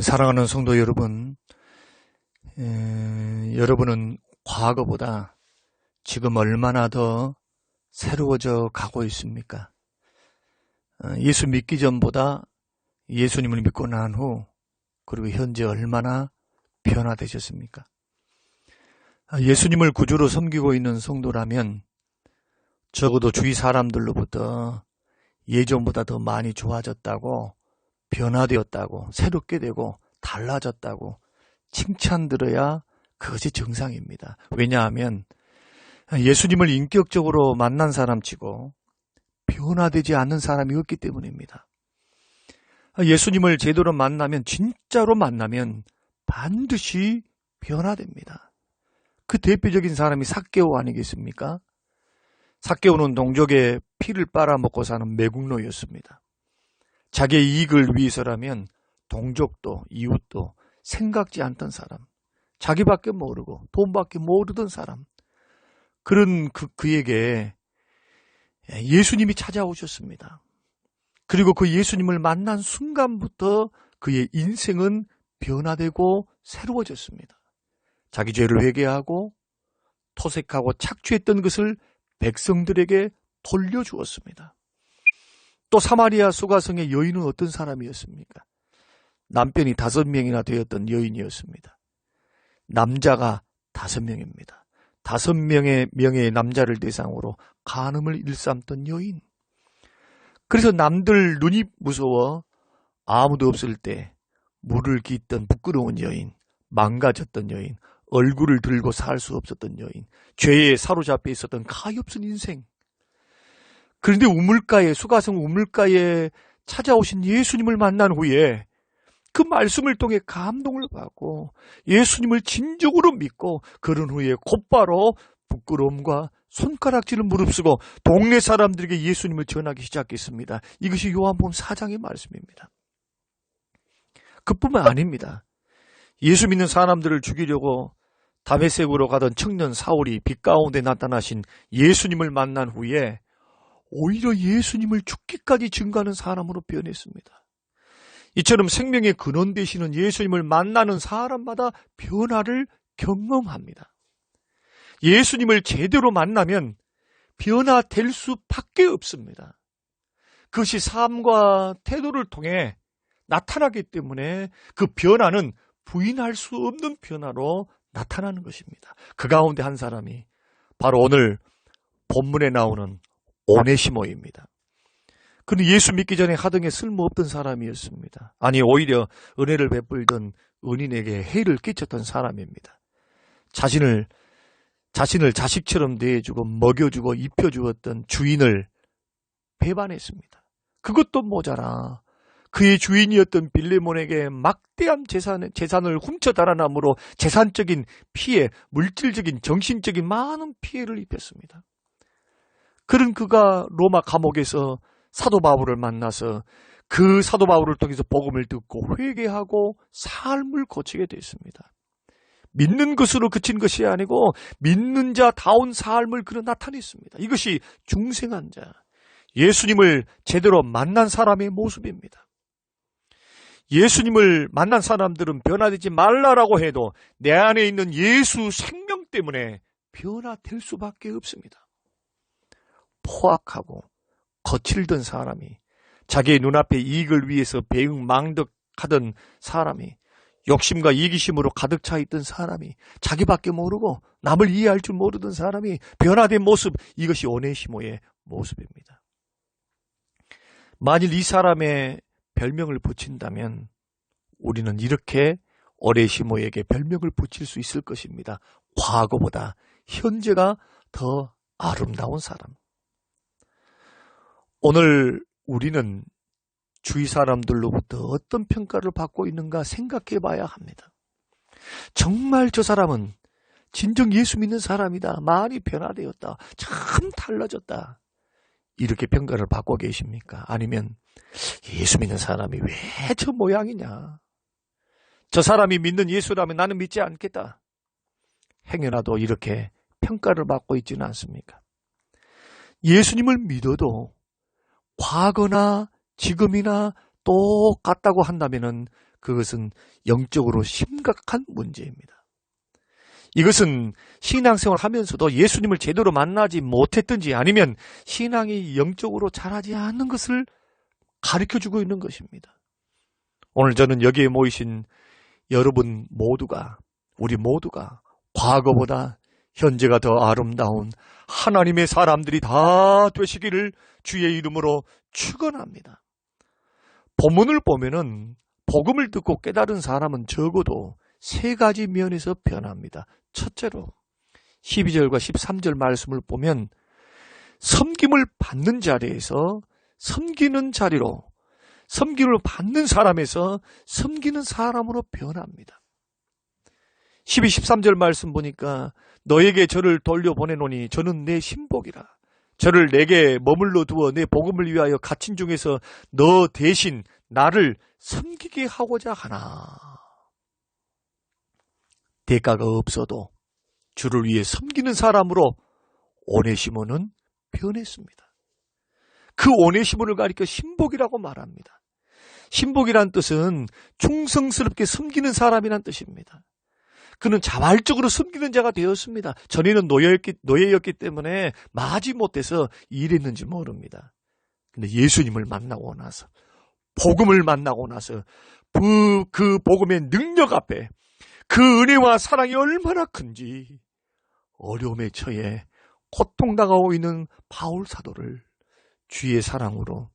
사랑하는 성도 여러분, 에, 여러분은 과거보다 지금 얼마나 더 새로워져 가고 있습니까? 어, 예수 믿기 전보다 예수님을 믿고 난 후, 그리고 현재 얼마나 변화되셨습니까? 아, 예수님을 구주로 섬기고 있는 성도라면 적어도 주위 사람들로부터 예전보다 더 많이 좋아졌다고 변화되었다고 새롭게 되고 달라졌다고 칭찬 들어야 그것이 정상입니다. 왜냐하면 예수님을 인격적으로 만난 사람치고 변화되지 않는 사람이 없기 때문입니다. 예수님을 제대로 만나면 진짜로 만나면 반드시 변화됩니다. 그 대표적인 사람이 사개오 아니겠습니까? 사개오는 동족의 피를 빨아먹고 사는 매국노였습니다. 자기의 이익을 위해서라면 동족도 이웃도 생각지 않던 사람, 자기밖에 모르고 돈밖에 모르던 사람, 그런 그, 그에게 예수님이 찾아오셨습니다. 그리고 그 예수님을 만난 순간부터 그의 인생은 변화되고 새로워졌습니다. 자기 죄를 회개하고 토색하고 착취했던 것을 백성들에게 돌려주었습니다. 또 사마리아 수가성의 여인은 어떤 사람이었습니까? 남편이 다섯 명이나 되었던 여인이었습니다. 남자가 다섯 명입니다. 다섯 명의 명의 남자를 대상으로 간음을 일삼던 여인. 그래서 남들 눈이 무서워 아무도 없을 때 물을 깃던 부끄러운 여인, 망가졌던 여인, 얼굴을 들고 살 수 없었던 여인, 죄에 사로잡혀 있었던 가엾은 인생. 그런데 우물가에 수가성 우물가에 찾아오신 예수님을 만난 후에 그 말씀을 통해 감동을 받고 예수님을 진정으로 믿고 그런 후에 곧바로 부끄러움과 손가락질을 무릅쓰고 동네 사람들에게 예수님을 전하기 시작했습니다. 이것이 요한복음 4장의 말씀입니다. 그뿐만 아닙니다. 예수 믿는 사람들을 죽이려고 다메섹으로 가던 청년 사울이 빛 가운데 나타나신 예수님을 만난 후에 오히려 예수님을 죽기까지 증가하는 사람으로 변했습니다. 이처럼 생명의 근원 되시는 예수님을 만나는 사람마다 변화를 경험합니다. 예수님을 제대로 만나면 변화될 수밖에 없습니다. 그것이 삶과 태도를 통해 나타나기 때문에 그 변화는 부인할 수 없는 변화로 나타나는 것입니다. 그 가운데 한 사람이 바로 오늘 본문에 나오는 오네시모입니다. 그는 예수 믿기 전에 하등에 쓸모없던 사람이었습니다. 아니 오히려 은혜를 베풀던 은인에게 해를 끼쳤던 사람입니다. 자신을 자신을 자식처럼 대해주고 먹여주고 입혀주었던 주인을 배반했습니다. 그것도 모자라 그의 주인이었던 빌레몬에게 막대한 재산, 재산을 훔쳐 달아남으로 재산적인 피해, 물질적인, 정신적인 많은 피해를 입혔습니다. 그런 그가 로마 감옥에서 사도 바울을 만나서 그 사도 바울을 통해서 복음을 듣고 회개하고 삶을 고치게 됐습니다. 믿는 것으로 그친 것이 아니고 믿는 자 다운 삶을 그는 나타냈습니다. 이것이 중생한 자, 예수님을 제대로 만난 사람의 모습입니다. 예수님을 만난 사람들은 변화되지 말라라고 해도 내 안에 있는 예수 생명 때문에 변화될 수밖에 없습니다. 포악하고 거칠던 사람이 자기의 눈앞의 이익을 위해서 배응망덕하던 사람이 욕심과 이기심으로 가득 차 있던 사람이 자기밖에 모르고 남을 이해할 줄 모르던 사람이 변화된 모습 이것이 오네시모의 모습입니다. 만일 이 사람의 별명을 붙인다면 우리는 이렇게 오네시모에게 별명을 붙일 수 있을 것입니다. 과거보다 현재가 더 아름다운 사람. 오늘 우리는 주위 사람들로부터 어떤 평가를 받고 있는가 생각해 봐야 합니다. 정말 저 사람은 진정 예수 믿는 사람이다. 많이 변화되었다. 참 달라졌다. 이렇게 평가를 받고 계십니까? 아니면 예수 믿는 사람이 왜 저 모양이냐? 저 사람이 믿는 예수라면 나는 믿지 않겠다. 행여라도 이렇게 평가를 받고 있지는 않습니까? 예수님을 믿어도 과거나 지금이나 똑같다고 한다면은 그것은 영적으로 심각한 문제입니다. 이것은 신앙생활 하면서도 예수님을 제대로 만나지 못했든지 아니면 신앙이 영적으로 자라지 않는 것을 가르쳐 주고 있는 것입니다. 오늘 저는 여기에 모이신 여러분 모두가, 우리 모두가 과거보다 현재가 더 아름다운 하나님의 사람들이 다 되시기를 주의 이름으로 축원합니다. 본문을 보면은 복음을 듣고 깨달은 사람은 적어도 세 가지 면에서 변합니다. 첫째로 12절과 13절 말씀을 보면 섬김을 받는 자리에서 섬기는 자리로 섬김을 받는 사람에서 섬기는 사람으로 변합니다. 12, 13절 말씀 보니까 너에게 저를 돌려보내노니 저는 내 신복이라. 저를 내게 머물러 두어 내 복음을 위하여 갇힌 중에서 너 대신 나를 섬기게 하고자 하나. 대가가 없어도 주를 위해 섬기는 사람으로 오네시모는 변했습니다. 그 오네시모를 가리켜 신복이라고 말합니다. 신복이란 뜻은 충성스럽게 섬기는 사람이란 뜻입니다. 그는 자발적으로 숨기는 자가 되었습니다. 전에는 노예였기, 노예였기 때문에 마지 못해서 일했는지 모릅니다. 근데 예수님을 만나고 나서, 복음을 만나고 나서, 그, 그 복음의 능력 앞에 그 은혜와 사랑이 얼마나 큰지 어려움에 처해 고통당하고 있는 바울 사도를 주의 사랑으로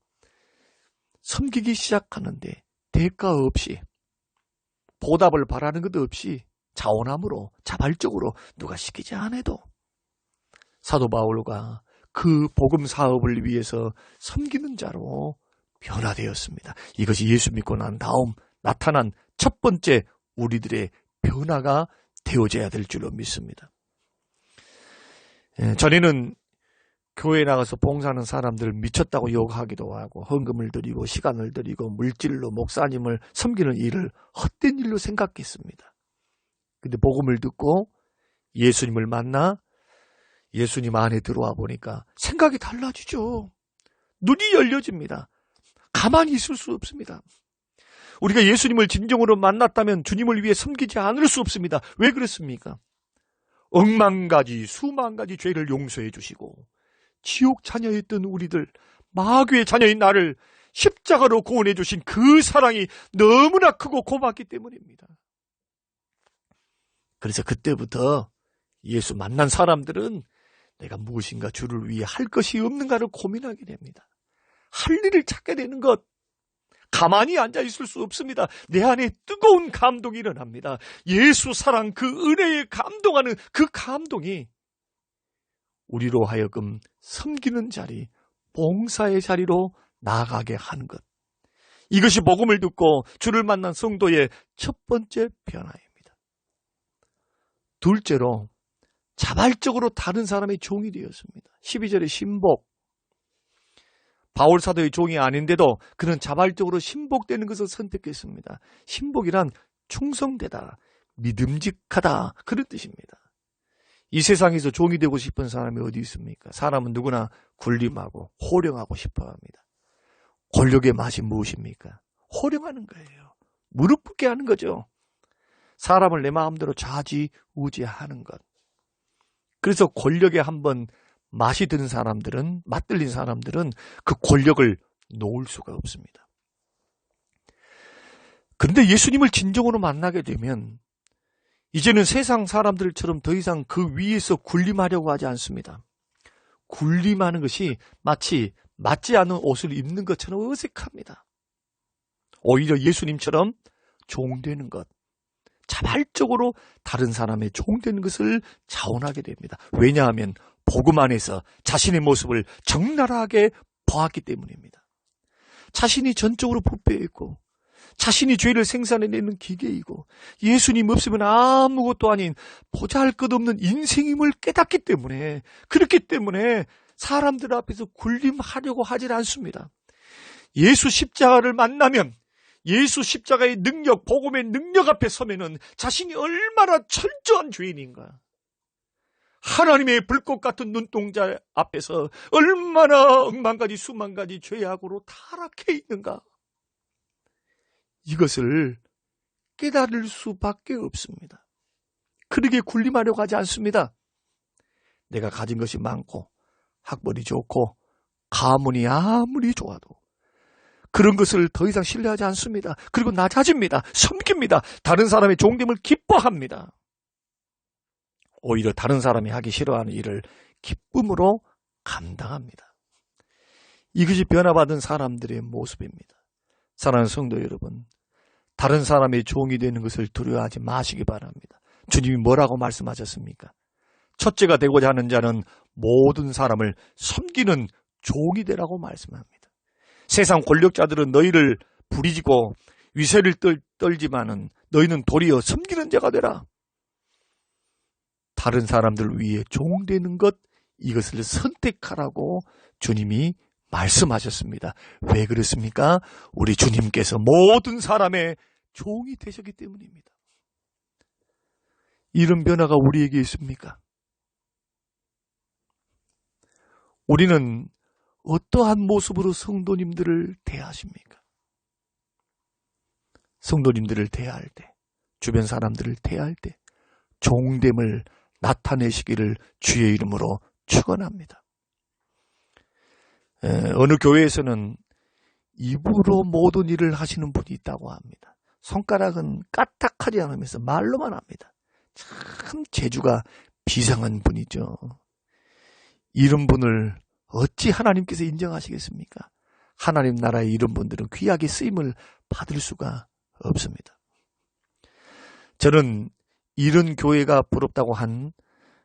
섬기기 시작하는데 대가 없이 보답을 바라는 것 없이 자원함으로 자발적으로 누가 시키지 않아도 사도 바울과 그 복음 사업을 위해서 섬기는 자로 변화되었습니다. 이것이 예수 믿고 난 다음 나타난 첫 번째 우리들의 변화가 되어져야 될 줄로 믿습니다. 예, 전에는 교회에 나가서 봉사하는 사람들 미쳤다고 욕하기도 하고 헌금을 드리고 시간을 드리고 물질로 목사님을 섬기는 일을 헛된 일로 생각했습니다. 근데 복음을 듣고 예수님을 만나 예수님 안에 들어와 보니까 생각이 달라지죠. 눈이 열려집니다. 가만히 있을 수 없습니다. 우리가 예수님을 진정으로 만났다면 주님을 위해 섬기지 않을 수 없습니다. 왜 그렇습니까? 억만 가지, 수만 가지 죄를 용서해 주시고, 지옥 자녀였던 우리들, 마귀의 자녀인 나를 십자가로 구원해 주신 그 사랑이 너무나 크고 고맙기 때문입니다. 그래서 그때부터 예수 만난 사람들은 내가 무엇인가 주를 위해 할 것이 없는가를 고민하게 됩니다. 할 일을 찾게 되는 것. 가만히 앉아 있을 수 없습니다. 내 안에 뜨거운 감동이 일어납니다. 예수 사랑 그 은혜에 감동하는 그 감동이 우리로 하여금 섬기는 자리, 봉사의 자리로 나아가게 하는 것. 이것이 복음을 듣고 주를 만난 성도의 첫 번째 변화입니다. 둘째로 자발적으로 다른 사람의 종이 되었습니다. 12절의 신복. 바울 사도의 종이 아닌데도 그는 자발적으로 신복되는 것을 선택했습니다. 신복이란 충성되다, 믿음직하다 그런 뜻입니다. 이 세상에서 종이 되고 싶은 사람이 어디 있습니까? 사람은 누구나 군림하고 호령하고 싶어 합니다. 권력의 맛이 무엇입니까? 호령하는 거예요. 무릎 꿇게 하는 거죠. 사람을 내 마음대로 좌지우지하는 것. 그래서 권력에 한번 맛이 든 사람들은, 맛들린 사람들은 그 권력을 놓을 수가 없습니다. 그런데 예수님을 진정으로 만나게 되면 이제는 세상 사람들처럼 더 이상 그 위에서 군림하려고 하지 않습니다. 군림하는 것이 마치 맞지 않은 옷을 입는 것처럼 어색합니다. 오히려 예수님처럼 종되는 것, 자발적으로 다른 사람의 종되는 것을 자원하게 됩니다. 왜냐하면 복음 안에서 자신의 모습을 적나라하게 보았기 때문입니다. 자신이 전적으로 부패했고 자신이 죄를 생산해내는 기계이고 예수님 없으면 아무것도 아닌 보잘 것 없는 인생임을 깨닫기 때문에 그렇기 때문에 사람들 앞에서 군림하려고 하질 않습니다. 예수 십자가를 만나면 예수 십자가의 능력, 복음의 능력 앞에 서면은 자신이 얼마나 철저한 죄인인가. 하나님의 불꽃 같은 눈동자 앞에서 얼마나 억만 가지 수만 가지 죄악으로 타락해 있는가. 이것을 깨달을 수밖에 없습니다. 그러게 군림하려고 하지 않습니다. 내가 가진 것이 많고 학벌이 좋고 가문이 아무리 좋아도 그런 것을 더 이상 신뢰하지 않습니다. 그리고 낮아집니다. 섬깁니다. 다른 사람의 종됨을 기뻐합니다. 오히려 다른 사람이 하기 싫어하는 일을 기쁨으로 감당합니다. 이것이 변화받은 사람들의 모습입니다. 사랑하는 성도 여러분, 다른 사람의 종이 되는 것을 두려워하지 마시기 바랍니다. 주님이 뭐라고 말씀하셨습니까? 첫째가 되고자 하는 자는 모든 사람을 섬기는 종이 되라고 말씀합니다. 세상 권력자들은 너희를 부리지고 위세를 떨, 떨지만은 너희는 도리어 섬기는 자가 되라. 다른 사람들 위해 종되는 것 이것을 선택하라고 주님이 말씀하셨습니다. 왜 그렇습니까? 우리 주님께서 모든 사람의 종이 되셨기 때문입니다. 이런 변화가 우리에게 있습니까? 우리는 어떠한 모습으로 성도님들을 대하십니까? 성도님들을 대할 때, 주변 사람들을 대할 때, 종됨을 나타내시기를 주의 이름으로 축원합니다. 어느 교회에서는 입으로 모든 일을 하시는 분이 있다고 합니다. 손가락은 까딱하지 않으면서 말로만 합니다. 참 재주가 비상한 분이죠. 이런 분을 어찌 하나님께서 인정하시겠습니까? 하나님 나라의 이런 분들은 귀하게 쓰임을 받을 수가 없습니다. 저는 이런 교회가 부럽다고 한,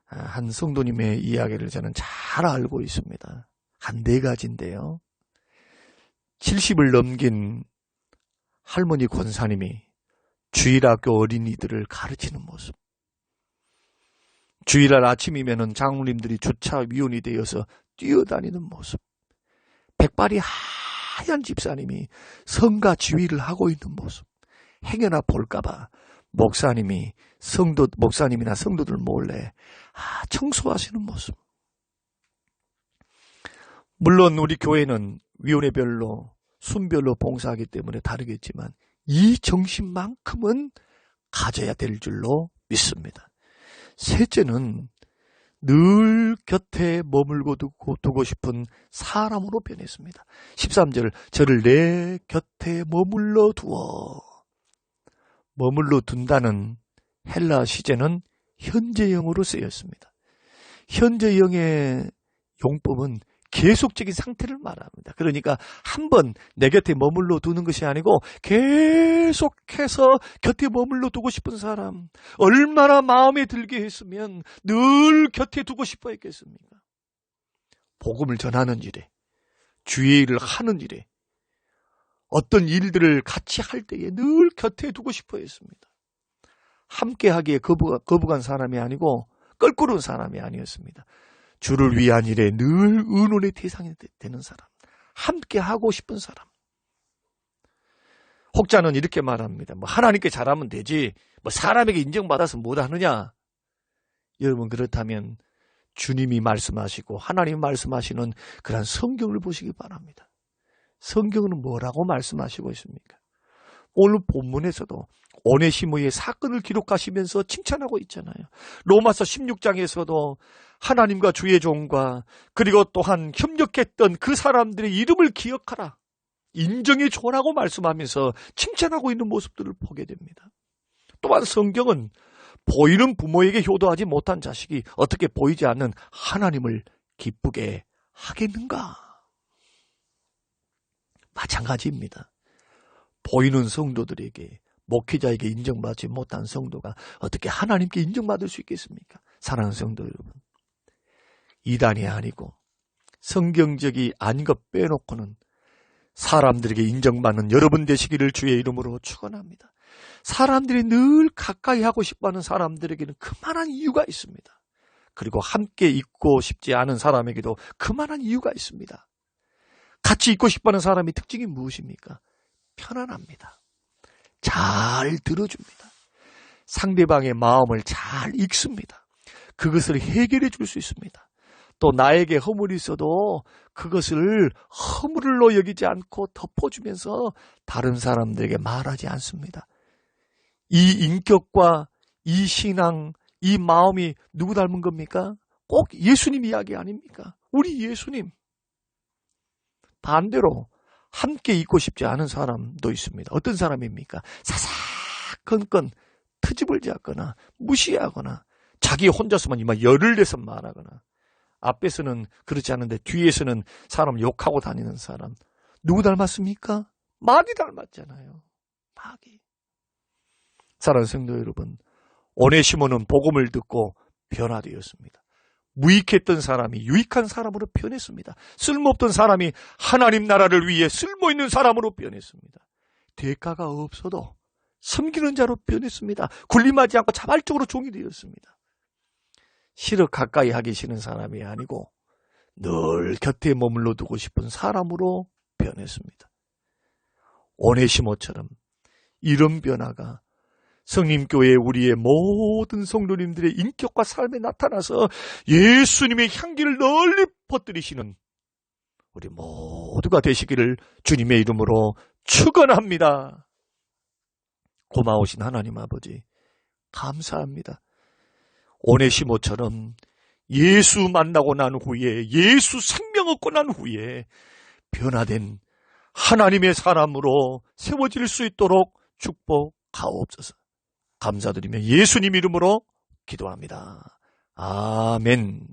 한 성도님의 이야기를 저는 잘 알고 있습니다. 한 네 가지인데요. 70을 넘긴 할머니 권사님이 주일학교 어린이들을 가르치는 모습. 주일날 아침이면은 장로님들이 주차 위원이 되어서 뛰어다니는 모습. 백발이 하얀 집사님이 성가 지휘를 하고 있는 모습. 행여나 볼까봐 목사님이 성도, 목사님이나 성도들 몰래 아, 청소하시는 모습. 물론 우리 교회는 위원회별로 순별로 봉사하기 때문에 다르겠지만 이 정신만큼은 가져야 될 줄로 믿습니다. 셋째는 늘 곁에 머물고 두고, 두고 싶은 사람으로 변했습니다. 13절, 저를 내 곁에 머물러 두어. 머물러 둔다는 헬라 시제는 현재형으로 쓰였습니다. 현재형의 용법은 계속적인 상태를 말합니다. 그러니까 한 번 내 곁에 머물러 두는 것이 아니고 계속해서 곁에 머물러 두고 싶은 사람 얼마나 마음에 들게 했으면 늘 곁에 두고 싶어 했겠습니까? 복음을 전하는 일에 주의 일을 하는 일에 어떤 일들을 같이 할 때에 늘 곁에 두고 싶어 했습니다. 함께 하기에 거부, 거부간 사람이 아니고 껄끄러운 사람이 아니었습니다. 주를 위한 일에 늘 의논의 대상이 되는 사람. 함께 하고 싶은 사람. 혹자는 이렇게 말합니다. 뭐 하나님께 잘하면 되지. 뭐 사람에게 인정받아서 못 하느냐. 여러분 그렇다면 주님이 말씀하시고 하나님 말씀하시는 그런 성경을 보시기 바랍니다. 성경은 뭐라고 말씀하시고 있습니까? 오늘 본문에서도 오네시모의 사건을 기록하시면서 칭찬하고 있잖아요. 로마서 16장에서도 하나님과 주의 종과 그리고 또한 협력했던 그 사람들의 이름을 기억하라. 인정해 줘라고 말씀하면서 칭찬하고 있는 모습들을 보게 됩니다. 또한 성경은 보이는 부모에게 효도하지 못한 자식이 어떻게 보이지 않는 하나님을 기쁘게 하겠는가? 마찬가지입니다. 보이는 성도들에게 목회자에게 인정받지 못한 성도가 어떻게 하나님께 인정받을 수 있겠습니까? 사랑하는 성도 여러분. 이단이 아니고 성경적이 아닌 것 빼놓고는 사람들에게 인정받는 여러분 되시기를 주의 이름으로 축원합니다. 사람들이 늘 가까이 하고 싶어하는 사람들에게는 그만한 이유가 있습니다. 그리고 함께 있고 싶지 않은 사람에게도 그만한 이유가 있습니다. 같이 있고 싶어하는 사람의 특징이 무엇입니까? 편안합니다. 잘 들어줍니다. 상대방의 마음을 잘 읽습니다. 그것을 해결해 줄 수 있습니다. 또 나에게 허물이 있어도 그것을 허물로 여기지 않고 덮어주면서 다른 사람들에게 말하지 않습니다. 이 인격과 이 신앙, 이 마음이 누구 닮은 겁니까? 꼭 예수님 이야기 아닙니까? 우리 예수님. 반대로 함께 있고 싶지 않은 사람도 있습니다. 어떤 사람입니까? 사사건건 트집을 잡거나 무시하거나 자기 혼자서만 이만 열을 내서 말하거나 앞에서는 그렇지 않은데 뒤에서는 사람 욕하고 다니는 사람 누구 닮았습니까? 마귀 닮았잖아요. 마귀. 사랑하는 성도 여러분, 오네시모는 복음을 듣고 변화되었습니다. 무익했던 사람이 유익한 사람으로 변했습니다. 쓸모없던 사람이 하나님 나라를 위해 쓸모있는 사람으로 변했습니다. 대가가 없어도 섬기는 자로 변했습니다. 군림하지 않고 자발적으로 종이 되었습니다. 싫어 가까이 하기 싫은 사람이 아니고 늘 곁에 머물러 두고 싶은 사람으로 변했습니다. 오네시모처럼 이런 변화가 성림교회 우리의 모든 성도님들의 인격과 삶에 나타나서 예수님의 향기를 널리 퍼뜨리시는 우리 모두가 되시기를 주님의 이름으로 축원합니다. 고마우신 하나님 아버지 감사합니다. 오네시모처럼 예수 만나고 난 후에 예수 생명 얻고 난 후에 변화된 하나님의 사람으로 세워질 수 있도록 축복하옵소서. 감사드리며 예수님 이름으로 기도합니다. 아멘.